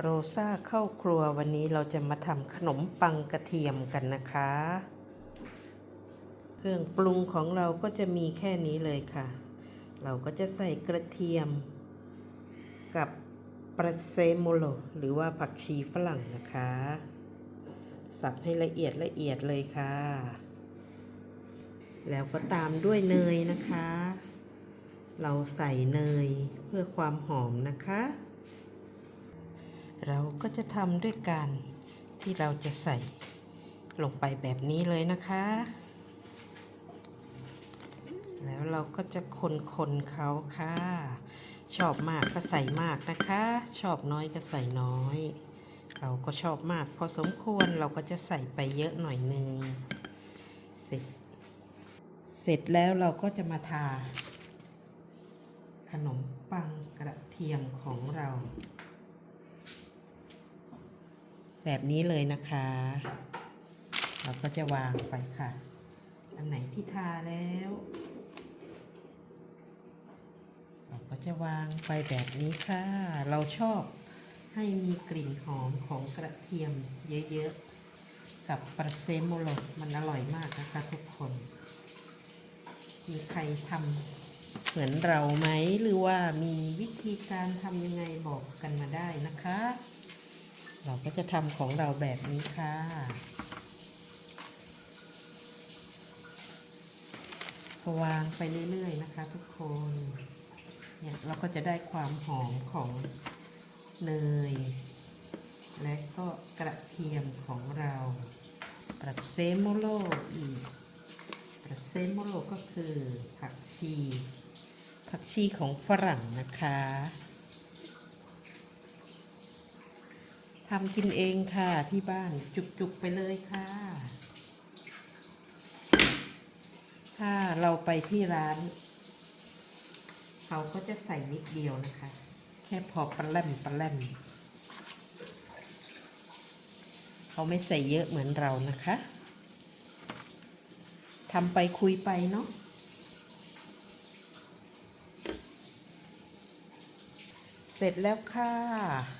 โรซ่าเข้าครัววันนี้เราจะมาทำขนมปังกระเทียมกันนะคะ เครื่องปรุงของเราก็จะมีแค่นี้เลยค่ะ เราก็จะใส่กระเทียม กับปราเซโมโลหรือว่าผักชีฝรั่งนะคะ สับให้ละเอียดละเอียดเลยค่ะ แล้วก็ตามด้วยเนยนะคะ เราใส่เนยเพื่อความหอมนะคะ เราก็จะทำด้วยการที่เราจะใส่ลงไปแบบนี้เลยนะคะ แล้วเราก็จะคนๆเขาค่ะ ชอบมากก็ใส่มากนะคะ ชอบน้อยก็ใส่น้อย เราก็ชอบมาก พอสมควรเราก็จะใส่ไปเยอะหน่อยนึง เสร็จ เสร็จแล้วเราก็จะมาทา ขนมปังกระเทียมของเรา แบบนี้เลยนะคะ เราก็จะวางไปค่ะ อันไหนที่ทาแล้ว เราก็จะวางไปแบบนี้ค่ะ เราชอบให้มีกลิ่นหอมของกระเทียมเยอะๆ กับปลาเซมโมโลมันอร่อยมากนะคะทุกคน มีใครทำเหมือนเราไหมหรือว่ามีวิธีการทำยังไงบอกกันมาได้นะคะ เราก็จะทำของเราแบบนี้ค่ะ วางไปเรื่อยๆนะคะทุกคน เนี่ยเราก็จะได้ความหอมของเนย และก็กระเทียมของเราปรัดเซโมโลอีกปรัดเซโมโลก็คือผักชี ผักชีของฝรั่งนะคะ ทำกินเองค่ะที่บ้านจุกๆไปเลยค่ะ ถ้าเราไปที่ร้าน เขาก็จะใส่นิดเดียวนะคะ แค่พอปลาแลมปลาแลมเขาไม่ใส่เยอะเหมือนเรานะคะทำไปคุยไปเนาะเสร็จแล้วค่ะ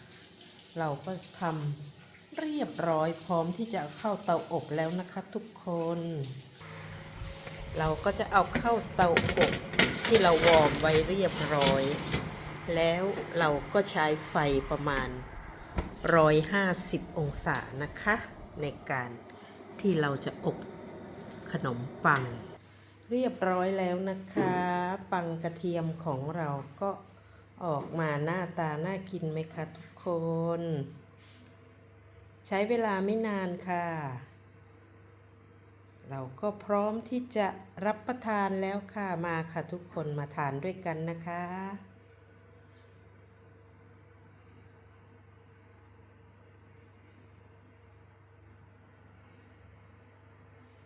เราก็ทำเรียบร้อยพร้อมที่จะเข้าเตาอบแล้วนะคะทุกคน เราก็จะเอาเข้าเตาอบที่เราวอร์มไว้เรียบร้อย แล้วเราก็ใช้ไฟประมาณ 150 องศานะคะ ในการที่เราจะอบขนมปัง เรียบร้อยแล้วนะคะ ปังกระเทียมของเราก็ ออกมาหน้าตาน่ากินไหมคะทุกคน ใช้เวลาไม่นานค่ะ เราก็พร้อมที่จะรับประทานแล้วค่ะมาค่ะทุกคนมาทานด้วยกันนะคะ